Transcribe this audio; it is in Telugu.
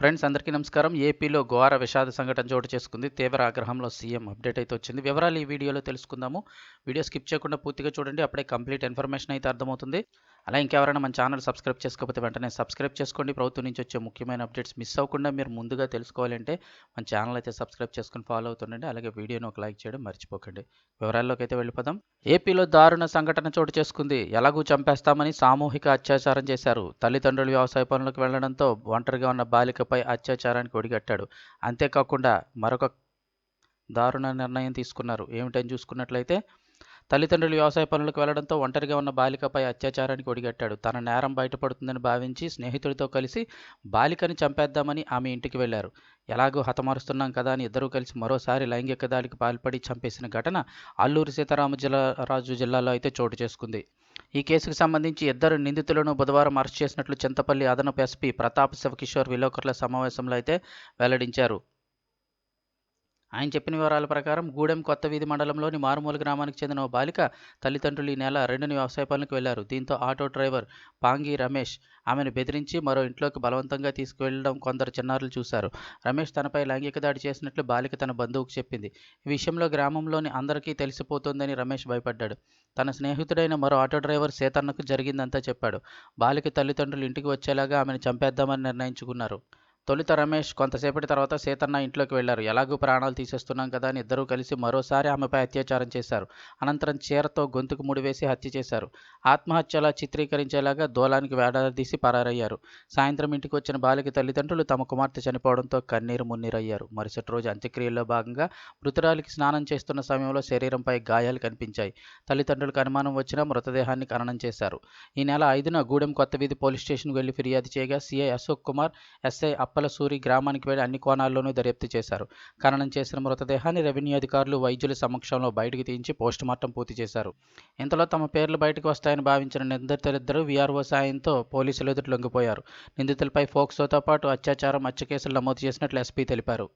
ఫ్రెండ్స్ అందరికీ నమస్కారం. ఏపీలో ఘోర విషాద సంఘటన చోటు చేసుకుంది. తీవ్ర ఆగ్రహంలో సీఎం అప్డేట్ అయితే వచ్చింది. వివరాలు ఈ వీడియోలో తెలుసుకుందాము. వీడియో స్కిప్ చేయకుండా పూర్తిగా చూడండి. అప్పుడే కంప్లీట్ ఇన్ఫర్మేషన్ అయితే అర్థమవుతుంది. అలా ఇంకెవరైనా మన ఛానల్ సబ్స్క్రైబ్ చేసుకోకపోతే వెంటనే సబ్స్క్రైబ్ చేసుకోండి. ప్రభుత్వం నుంచి వచ్చే ముఖ్యమైన అప్డేట్స్ మిస్ అవ్వకుండా మీరు ముందుగా తెలుసుకోవాలంటే మన ఛానల్ అయితే సబ్స్క్రైబ్ చేసుకుని ఫాలో అవుతుండండి. అలాగే వీడియోని ఒక లైక్ చేయడం మర్చిపోకండి. వివరాల్లోకి అయితే వెళ్ళిపోదాం. ఏపీలో దారుణ సంఘటన చోటు చేసుకుంది. ఎలాగూ చంపేస్తామని సామూహిక అత్యాచారం చేశారు. తల్లిదండ్రులు వ్యవసాయ పనులకు వెళ్ళడంతో ఒంటరిగా ఉన్న బాలికపై అత్యాచారానికి ఒడిగట్టాడు. అంతేకాకుండా మరొక దారుణ నిర్ణయం తీసుకున్నారు. ఏమిటని చూసుకున్నట్లయితే తల్లిదండ్రులు వ్యవసాయ పనులకు వెళ్ళడంతో ఒంటరిగా ఉన్న బాలికపై అత్యాచారానికి ఒడిగట్టాడు. తన నేరం బయటపడుతుందని భావించి స్నేహితుడితో కలిసి బాలికని చంపేద్దామని ఆమె ఇంటికి వెళ్ళారు ఎలాగో హతమారుస్తున్నాం కదా అని ఇద్దరూ కలిసి మరోసారి లైంగిక దాడికి పాల్పడి చంపేసిన ఘటన అల్లూరి సీతారామ జిల్లా రాజు జిల్లాలో అయితే చోటు చేసుకుంది. ఈ కేసుకు సంబంధించి ఇద్దరు నిందితులను బుధవారం అరెస్ట్ చేసినట్లు చింతపల్లి అదనపు ఎస్పీ ప్రతాప్ శివకిషోర్ విలేకరుల సమావేశంలో అయితే వెల్లడించారు. ఆయన చెప్పిన వివరాల ప్రకారం గూడెం కొత్త వీధి మండలంలోని మారుమూల గ్రామానికి చెందిన ఓ బాలిక తల్లిదండ్రులు ఈ నెల రెండుని వ్యవసాయ పనులకు వెళ్ళారు. దీంతో ఆటో డ్రైవర్ పాంగి రమేష్ ఆమెను బెదిరించి మరో ఇంట్లోకి బలవంతంగా తీసుకువెళ్ళడం కొందరు చిన్నారులు చూశారు. రమేష్ తనపై లైంగిక దాడి చేసినట్లు బాలిక తన బంధువుకు చెప్పింది. ఈ విషయంలో గ్రామంలోని అందరికీ తెలిసిపోతుందని రమేష్ భయపడ్డాడు. తన స్నేహితుడైన మరో ఆటో డ్రైవర్ సేతన్నకు జరిగిందంతా చెప్పాడు. బాలిక తల్లిదండ్రులు ఇంటికి వచ్చేలాగా ఆమెను చంపేద్దామని నిర్ణయించుకున్నారు. తొలుత రమేష్ కొంతసేపటి తర్వాత సీతన్న ఇంట్లోకి వెళ్ళారు ఎలాగూ ప్రాణాలు తీసేస్తున్నాం కదా అని ఇద్దరూ కలిసి మరోసారి ఆమెపై అత్యాచారం చేశారు. అనంతరం చీరతో గొంతుకు ముడివేసి హత్య చేశారు. ఆత్మహత్యలా చిత్రీకరించేలాగా దూలానికి వేలాడదీసి పరారయ్యారు. సాయంత్రం ఇంటికి వచ్చిన బాలిక తల్లిదండ్రులు తమ కుమార్తె చనిపోవడంతో కన్నీరు మున్నీరయ్యారు. మరుసటి రోజు అంత్యక్రియల్లో భాగంగా మృతురాలికి స్నానం చేస్తున్న సమయంలో శరీరంపై గాయాలు కనిపించాయి. తల్లిదండ్రులకు అనుమానం వచ్చినా మృతదేహాన్ని ఖననం చేశారు. ఈ నెల ఐదున గూడెం కొత్త వీధి పోలీస్ స్టేషన్కు వెళ్ళి ఫిర్యాదు చేయగా సీఐ అశోక్ కుమార్ ఎస్ఐ అప్పలసూరి గ్రామానికి వెళ్ళి అన్ని కోణాల్లోనూ దర్యాప్తు చేశారు. ఖననం చేసిన మృతదేహాన్ని రెవెన్యూ అధికారులు వైద్యుల సమక్షంలో బయటకు తీయించి పోస్టుమార్టం పూర్తి చేశారు. ఇంతలో తమ పేర్లు బయటకు వస్తాయని భావించిన నిందితులిద్దరూ వీఆర్ఓ సాయంతో పోలీసులు ఎదుట లొంగిపోయారు. నిందితులపై ఫోక్సోతో పాటు అత్యాచారం హత్య కేసులు నమోదు చేసినట్లు ఎస్పీ తెలిపారు.